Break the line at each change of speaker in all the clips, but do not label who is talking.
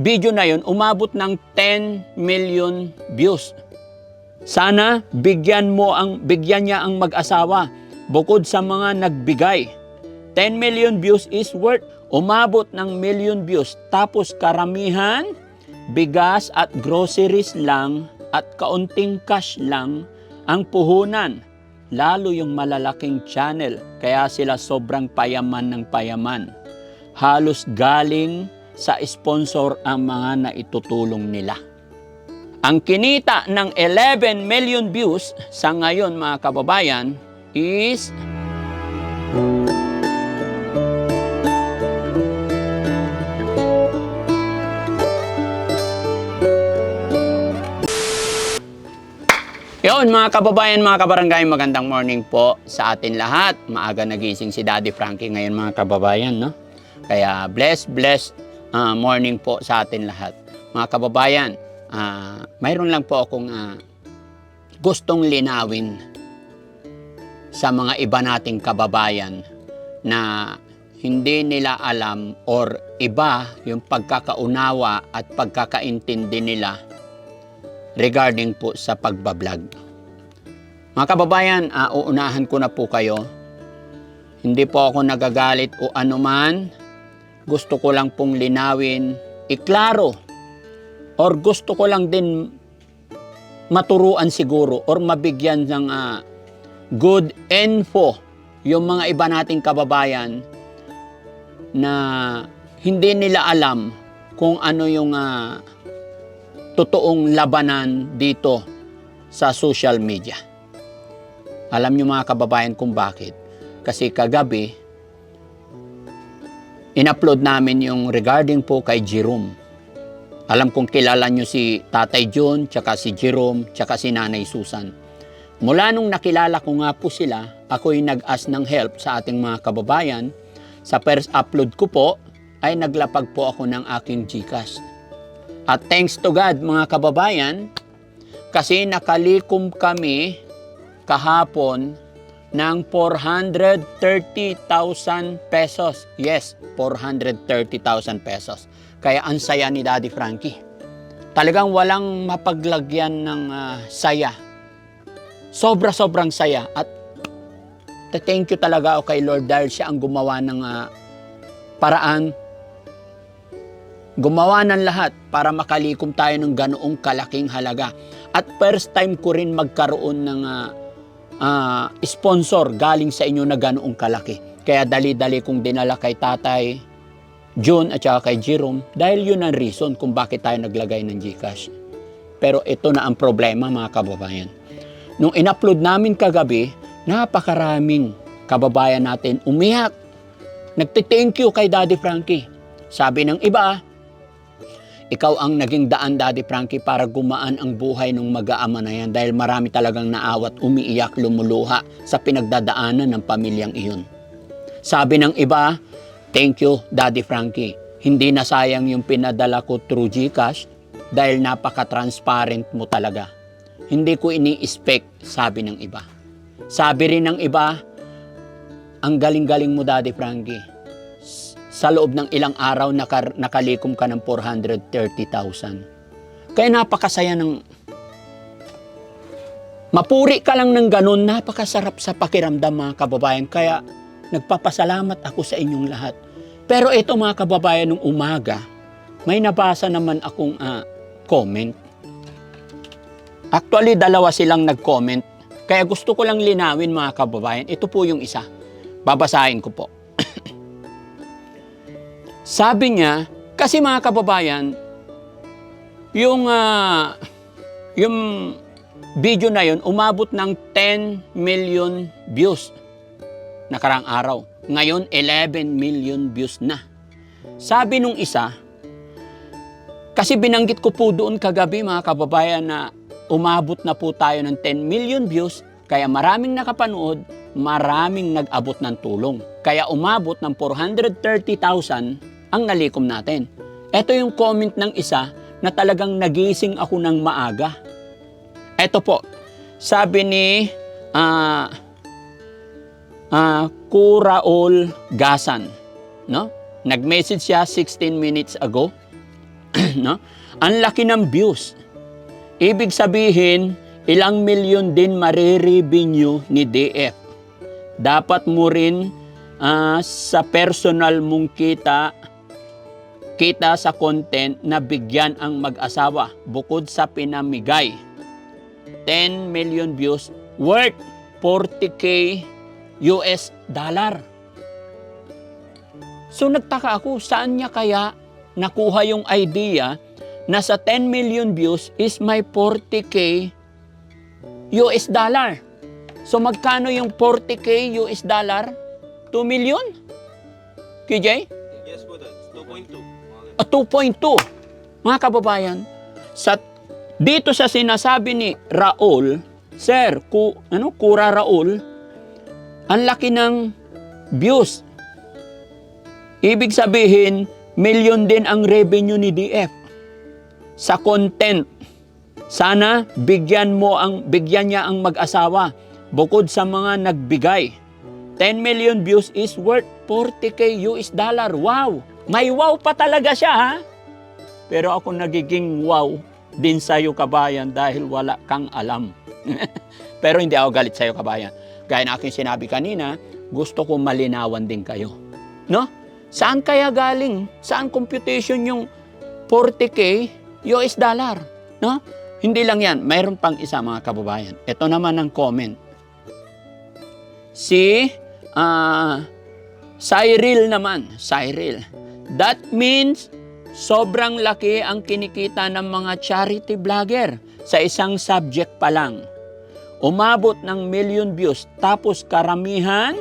video na yun umabot ng 10 million views. Sana bigyan mo ang bigyan niya ang mag-asawa bukod sa mga nagbigay. 10 million views is worth umabot ng million views tapos karamihan bigas at groceries lang at kaunting cash lang ang puhunan lalo yung malalaking channel kaya sila sobrang payaman ng payaman halos galing sa sponsor ang mga naitutulong nila ang kinita ng 11 million views sa ngayon mga kababayan is Yon mga kababayan, mga kabarangay, magandang morning po sa atin lahat. Maaga nagising si Daddy Frankie ngayon mga kababayan, no? Kaya bless, bless ah, morning po sa atin lahat. Mga kababayan, ah, mayroon lang po akong ah, gustong linawin sa mga iba nating kababayan na hindi nila alam or iba yung pagkakaunawa at pagkakaintindi nila regarding po sa pagbablog. Mga kababayan, ah, uunahan ko na po kayo. Hindi po ako nagagalit o anuman. Gusto ko lang pong linawin, iklaro, or gusto ko lang din maturuan siguro or mabigyan ng ah, good info yung mga iba nating kababayan na hindi nila alam kung ano yung ah, totoong labanan dito sa social media. Alam niyo mga kababayan kung bakit? Kasi kagabi, in-upload namin yung regarding po kay Jerome. Alam kong kilala niyo si Tatay John, tsaka si Jerome, tsaka si Nanay Susan. Mula nung nakilala ko nga po sila, ako'y nag-ask ng help sa ating mga kababayan. Sa first upload ko po, ay naglapag po ako ng aking GCash. At thanks to God mga kababayan, kasi nakalikom kami kahapon ng 430,000 pesos. Yes, 430,000 pesos. Kaya ang saya ni Daddy Frankie. Talagang walang mapaglagyan ng ah, saya. Sobra-sobrang saya. At thank you talaga ako kay Lord dahil siya ang gumawa ng ah, paraan gumawa ng lahat para makalikom tayo ng ganoong kalaking halaga. At first time ko rin magkaroon ng ah, ah, sponsor galing sa inyo na ganoong kalaki. Kaya dali-dali kong dinala kay tatay, John at saka kay Jerome dahil yun ang reason kung bakit tayo naglagay ng Gcash. Pero ito na ang problema mga kababayan. Nung in-upload namin kagabi, napakaraming kababayan natin umiyak. Nagte-thank you kay Daddy Frankie. Sabi ng iba, ikaw ang naging daan, Daddy Frankie, para gumaan ang buhay ng mag-aama na yan dahil marami talagang naawat, umiiyak, lumuluha sa pinagdadaanan ng pamilyang iyon. Sabi ng iba, thank you, Daddy Frankie. Hindi na sayang yung pinadala ko through Gcash dahil napaka-transparent mo talaga. Hindi ko ini-expect, sabi ng iba. Sabi rin ng iba, ang galing-galing mo, Daddy Frankie sa loob ng ilang araw nakar- nakalikom ka ng 430,000. Kaya napakasaya ng Mapuri ka lang ng ganun, napakasarap sa pakiramdam mga kababayan. Kaya nagpapasalamat ako sa inyong lahat. Pero ito mga kababayan, nung umaga, may nabasa naman akong ah, comment. Actually, dalawa silang nag-comment. Kaya gusto ko lang linawin mga kababayan. Ito po yung isa. Babasahin ko po. Sabi niya, kasi mga kababayan, yung, ah, yung video na yun, umabot ng 10 million views nakarang araw. Ngayon, 11 million views na. Sabi nung isa, kasi binanggit ko po doon kagabi mga kababayan na umabot na po tayo ng 10 million views, kaya maraming nakapanood, maraming nag-abot ng tulong. Kaya umabot ng 430,000 ang nalikom natin. Ito yung comment ng isa na talagang nagising ako ng maaga. Ito po, sabi ni ah ah, Kuraol Gasan, no? Nag-message siya 16 minutes ago. no? Ang laki ng views. Ibig sabihin, ilang milyon din marirevenue ni DF. Dapat mo rin ah, sa personal mong kita, kita sa content na bigyan ang mag-asawa bukod sa pinamigay. 10 million views worth 40k US dollar. So nagtaka ako, saan niya kaya nakuha yung idea na sa 10 million views is may 40k US dollar. So magkano yung 40k US dollar? 2 million? KJ? Ah, 2.2. Mga kababayan, sa dito sa sinasabi ni Raul, Sir, ku, ano, Kura Raul, ang laki ng views. Ibig sabihin, million din ang revenue ni DF sa content. Sana bigyan mo ang bigyan niya ang mag-asawa bukod sa mga nagbigay. 10 million views is worth 40k US dollar. Wow! May wow pa talaga siya ha. Pero ako nagiging wow din sa iyo kabayan dahil wala kang alam. Pero hindi ako galit sa iyo kabayan. Gaya na aking sinabi kanina, gusto ko malinawan din kayo. No? Saan kaya galing? Saan computation yung 40k US dollar? No? Hindi lang yan, mayroon pang isa mga kababayan. Ito naman ang comment. Si ah Cyril naman, Cyril. That means sobrang laki ang kinikita ng mga charity vlogger sa isang subject pa lang. Umabot ng million views tapos karamihan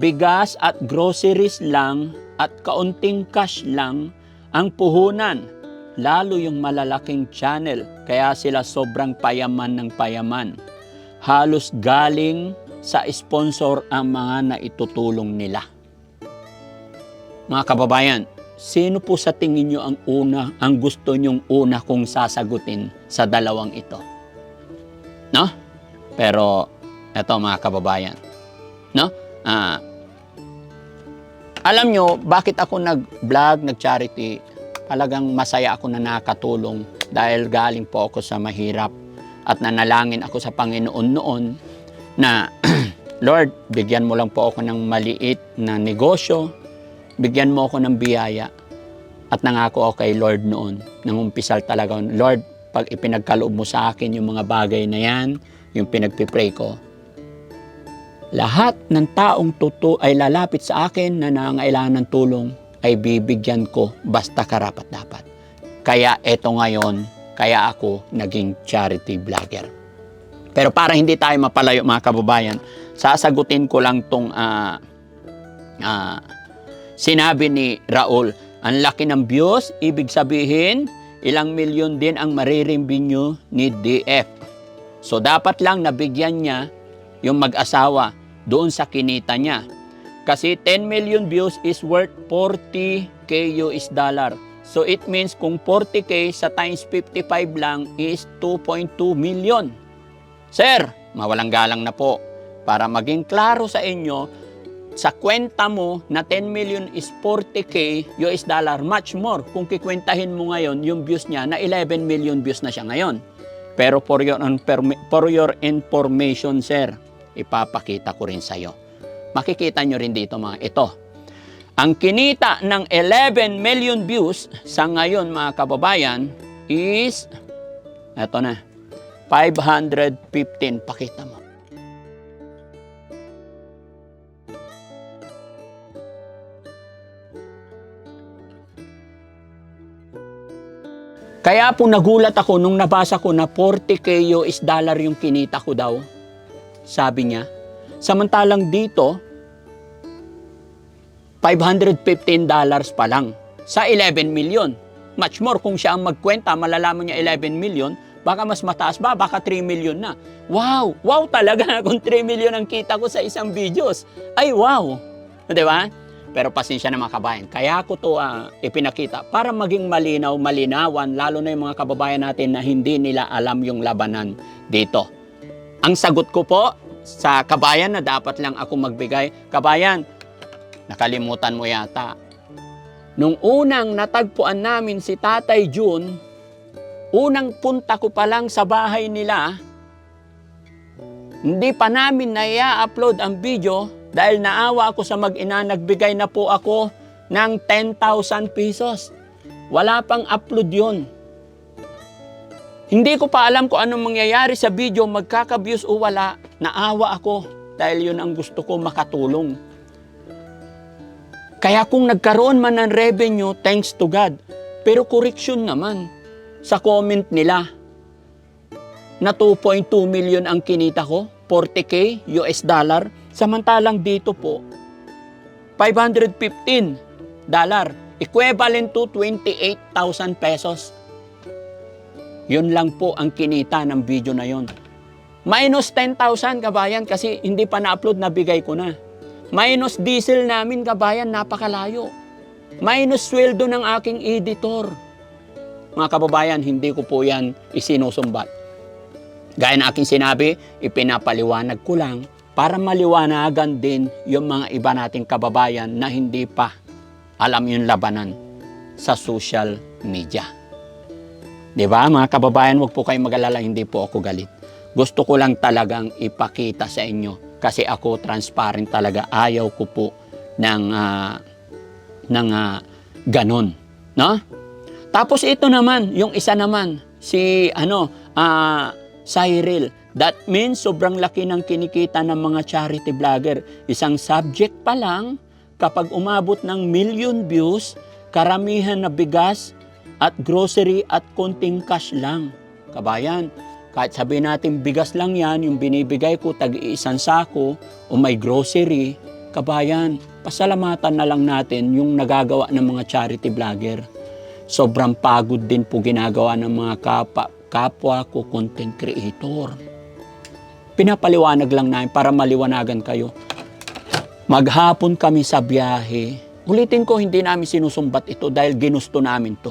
bigas at groceries lang at kaunting cash lang ang puhunan. Lalo yung malalaking channel kaya sila sobrang payaman ng payaman. Halos galing sa sponsor ang mga naitutulong nila. Mga kababayan, sino po sa tingin nyo ang una, ang gusto nyong una kong sasagutin sa dalawang ito? No? Pero, eto mga kababayan, no? Ah, alam nyo, bakit ako nag-vlog, nag-charity? Talagang masaya ako na nakatulong dahil galing po ako sa mahirap at nanalangin ako sa Panginoon noon na Lord, bigyan mo lang po ako ng maliit na negosyo, bigyan mo ako ng biyaya. At nangako ako kay Lord noon, nang umpisal talaga, Lord, pag ipinagkaloob mo sa akin yung mga bagay na yan, yung pinagpipray ko, lahat ng taong tuto ay lalapit sa akin na nangailangan ng tulong ay bibigyan ko basta karapat dapat. Kaya eto ngayon, kaya ako naging charity vlogger. Pero para hindi tayo mapalayo mga kababayan, sasagutin ko lang tong ah, ah, sinabi ni Raul. Ang laki ng views, ibig sabihin, ilang milyon din ang marirevenue ni DF. So dapat lang nabigyan niya yung mag-asawa doon sa kinita niya. Kasi 10 million views is worth 40k US dollar. So it means kung 40k sa times 55 lang is 2.2 million. Sir, mawalang galang na po. Para maging klaro sa inyo, sa kwenta mo na 10 million is 40k US dollar, much more. Kung kikwentahin mo ngayon, yung views niya na 11 million views na siya ngayon. Pero for your, for your information, sir, ipapakita ko rin sa'yo. Makikita nyo rin dito mga ito. Ang kinita ng 11 million views sa ngayon mga kababayan is, eto na, 515. Pakita mo. Kaya po nagulat ako nung nabasa ko na 40k US dollar yung kinita ko daw. Sabi niya. Samantalang dito, 515 dollars pa lang sa 11 million. Much more kung siya ang magkwenta, malalaman niya 11 million, baka mas mataas ba, baka 3 million na. Wow! Wow talaga kung 3 million ang kita ko sa isang videos. Ay wow! Di ba? Pero pasensya na mga kabayan. Kaya ko to ah, ipinakita para maging malinaw, malinawan, lalo na yung mga kababayan natin na hindi nila alam yung labanan dito. Ang sagot ko po sa kabayan na dapat lang ako magbigay, kabayan, nakalimutan mo yata. Nung unang natagpuan namin si Tatay June, unang punta ko pa lang sa bahay nila, hindi pa namin na upload ang video dahil naawa ako sa mag-ina, nagbigay na po ako ng 10,000 pesos. Wala pang upload yon. Hindi ko pa alam kung anong mangyayari sa video, magkaka-views o wala. Naawa ako dahil yun ang gusto ko makatulong. Kaya kung nagkaroon man ng revenue, thanks to God. Pero correction naman sa comment nila na 2.2 million ang kinita ko, 40k US dollar. Samantalang dito po, 515 dollar, equivalent to 28,000 pesos. Yun lang po ang kinita ng video na yon. Minus 10,000 kabayan kasi hindi pa na-upload, nabigay ko na. Minus diesel namin kabayan, napakalayo. Minus sweldo ng aking editor. Mga kababayan, hindi ko po yan isinusumbat. Gaya na aking sinabi, ipinapaliwanag ko lang para maliwanagan din yung mga iba nating kababayan na hindi pa alam yung labanan sa social media. Di ba mga kababayan, huwag po kayong mag-alala, hindi po ako galit. Gusto ko lang talagang ipakita sa inyo kasi ako transparent talaga. Ayaw ko po ng, ah, ng ah, ganon. No? Tapos ito naman, yung isa naman, si ano, ah, Cyril. That means sobrang laki ng kinikita ng mga charity vlogger. Isang subject pa lang, kapag umabot ng million views, karamihan na bigas at grocery at konting cash lang. Kabayan, kahit sabihin natin bigas lang yan, yung binibigay ko tag isang sako o may grocery, kabayan, pasalamatan na lang natin yung nagagawa ng mga charity vlogger. Sobrang pagod din po ginagawa ng mga kapa, kapwa ko content creator. Pinapaliwanag lang namin para maliwanagan kayo. Maghapon kami sa biyahe. Ulitin ko, hindi namin sinusumbat ito dahil ginusto namin to.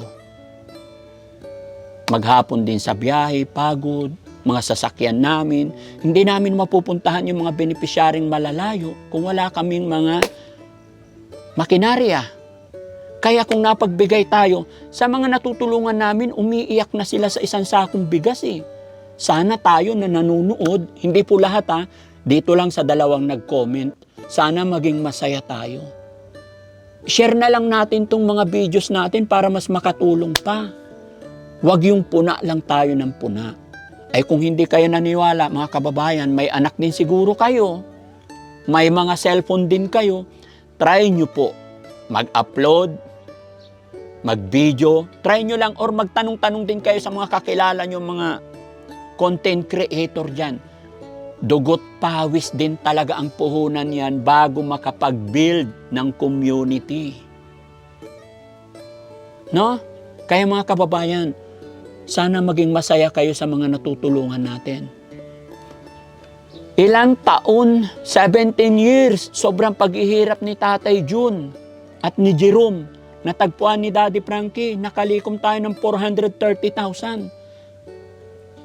Maghapon din sa biyahe, pagod, mga sasakyan namin. Hindi namin mapupuntahan yung mga benepisyaring malalayo kung wala kaming mga makinarya. Kaya kung napagbigay tayo, sa mga natutulungan namin, umiiyak na sila sa isang sakong bigas eh. Sana tayo na nanonood, hindi po lahat ha, dito lang sa dalawang nag-comment, sana maging masaya tayo. Share na lang natin tong mga videos natin para mas makatulong pa. Huwag yung puna lang tayo ng puna. Ay kung hindi kayo naniwala, mga kababayan, may anak din siguro kayo. May mga cellphone din kayo. Try nyo po mag-upload, mag-video. Try nyo lang or magtanong-tanong din kayo sa mga kakilala nyo, mga content creator dyan. Dugot pawis din talaga ang puhunan yan bago makapag-build ng community. No? Kaya mga kababayan, sana maging masaya kayo sa mga natutulungan natin. Ilang taon, 17 years, sobrang paghihirap ni Tatay June at ni Jerome. Natagpuan ni Daddy Frankie, nakalikom tayo ng 430,000.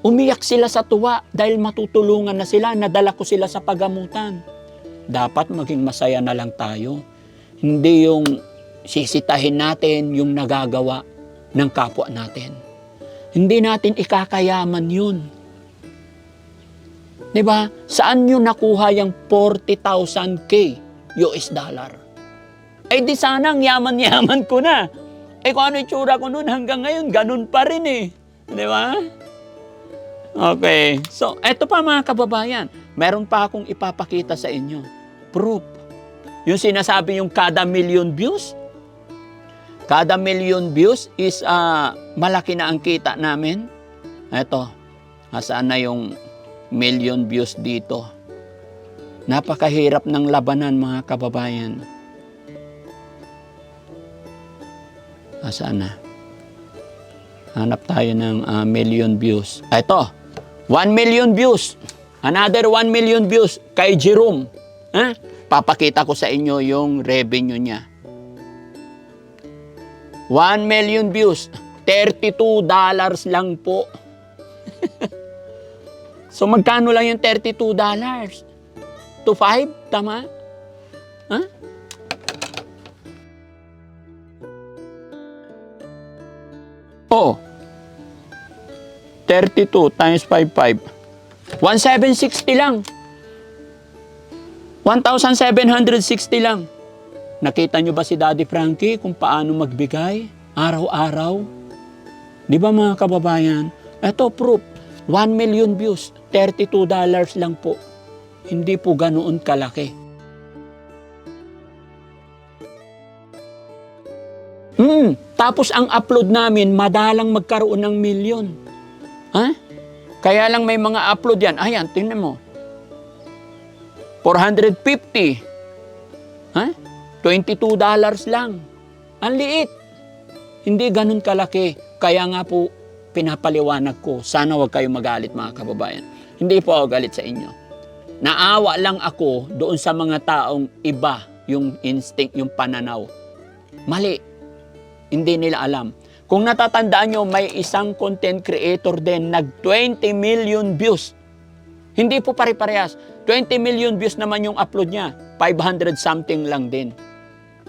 Umiyak sila sa tuwa dahil matutulungan na sila, nadala ko sila sa pagamutan. Dapat maging masaya na lang tayo. Hindi yung sisitahin natin yung nagagawa ng kapwa natin. Hindi natin ikakayaman yun. ba? Saan nyo nakuha yung 40,000k US dollar? Eh di sana ang yaman-yaman ko na. Eh kung ano itsura ko noon hanggang ngayon, ganun pa rin eh. 'Di ba? Okay. So, eto pa mga kababayan. Meron pa akong ipapakita sa inyo. Proof. Yung sinasabi yung kada million views, kada million views is ah, malaki na ang kita namin. Eto, asaan na yung million views dito. Napakahirap ng labanan mga kababayan. Asaan na? Hanap tayo ng ah, million views. Ito, 1 million views. Another 1 million views kay Jerome. Ha? Papakita ko sa inyo yung revenue niya. 1 million views. 32 dollars lang po. so magkano lang yung 32 dollars? To 5? Tama? Ha? Oo. 32 times 55. 1,760 lang. 1,760 lang. Nakita nyo ba si Daddy Frankie kung paano magbigay? Araw-araw. Di ba mga kababayan? Ito proof. 1 million views. 32 dollars lang po. Hindi po ganoon kalaki. Hmm, tapos ang upload namin, madalang magkaroon ng million. Ha? Kaya lang may mga upload yan. Ayan, tingnan mo. 450. Ha? 22 dollars lang. Ang liit. Hindi ganun kalaki. Kaya nga po, pinapaliwanag ko. Sana wag kayo magalit mga kababayan. Hindi po ako galit sa inyo. Naawa lang ako doon sa mga taong iba yung instinct, yung pananaw. Mali. Hindi nila alam. Kung natatandaan nyo, may isang content creator din nag 20 million views. Hindi po pare-parehas. 20 million views naman yung upload niya. 500 something lang din.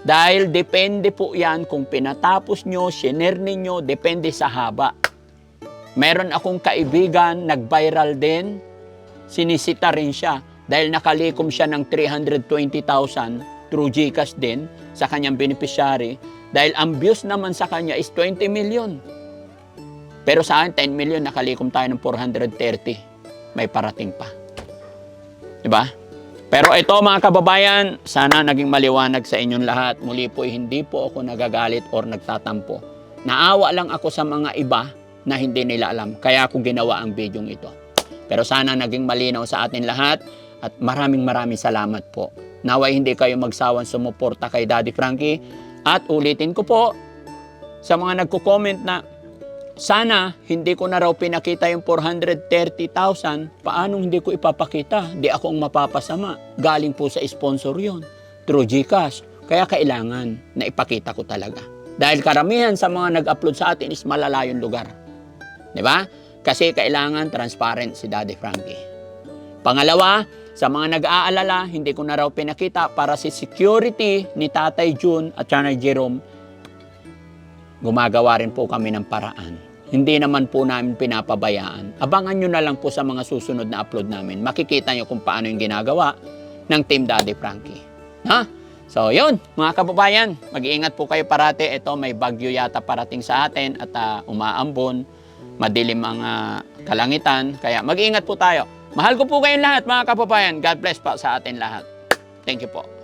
Dahil depende po yan kung pinatapos nyo, share ninyo, depende sa haba. Meron akong kaibigan, nag-viral din, sinisita rin siya dahil nakalikom siya ng 320,000 through GCash din sa kanyang beneficiary dahil ang views naman sa kanya is 20 million. Pero sa akin, 10 million, nakalikom tayo ng 430. May parating pa. Diba? Pero ito mga kababayan, sana naging maliwanag sa inyong lahat. Muli po, hindi po ako nagagalit or nagtatampo. Naawa lang ako sa mga iba na hindi nila alam. Kaya ako ginawa ang video ito. Pero sana naging malinaw sa atin lahat at maraming maraming salamat po. Naway hindi kayo magsawang sumuporta kay Daddy Frankie. At ulitin ko po sa mga nagko-comment na sana hindi ko na raw pinakita yung 430,000. Paano hindi ko ipapakita? Di ako ang mapapasama. Galing po sa sponsor yon through GCash. Kaya kailangan na ipakita ko talaga. Dahil karamihan sa mga nag-upload sa atin is malalayong lugar. Di ba? Kasi kailangan transparent si Daddy Frankie. Pangalawa, sa mga nag-aalala, hindi ko na raw pinakita para si security ni Tatay June at Chanay Jerome, gumagawa rin po kami ng paraan. Hindi naman po namin pinapabayaan. Abangan nyo na lang po sa mga susunod na upload namin. Makikita nyo kung paano yung ginagawa ng Team Daddy Frankie. Ha? So, yun, mga kababayan, mag-iingat po kayo parate. Ito, may bagyo yata parating sa atin at ah, umaambon. Madilim ang ah, kalangitan. Kaya mag-iingat po tayo. Mahal ko po kayong lahat, mga kababayan. God bless po sa atin lahat. Thank you po.